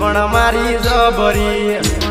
પણ મારી જબરી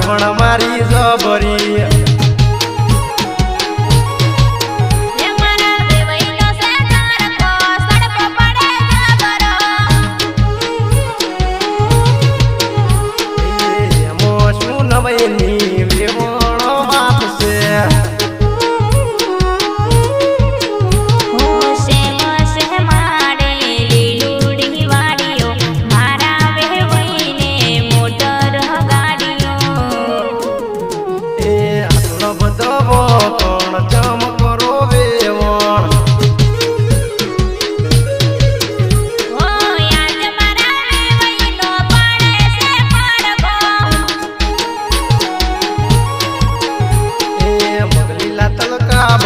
પણ મારી જબરી.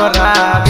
করাবে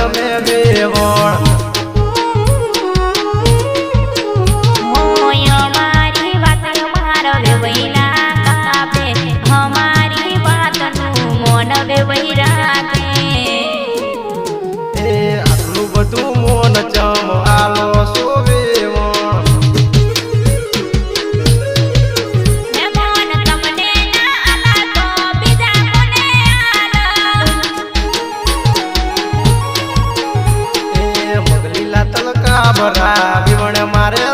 ભરા વિવણ મારે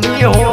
你有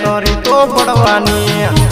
करे तो बड़वानी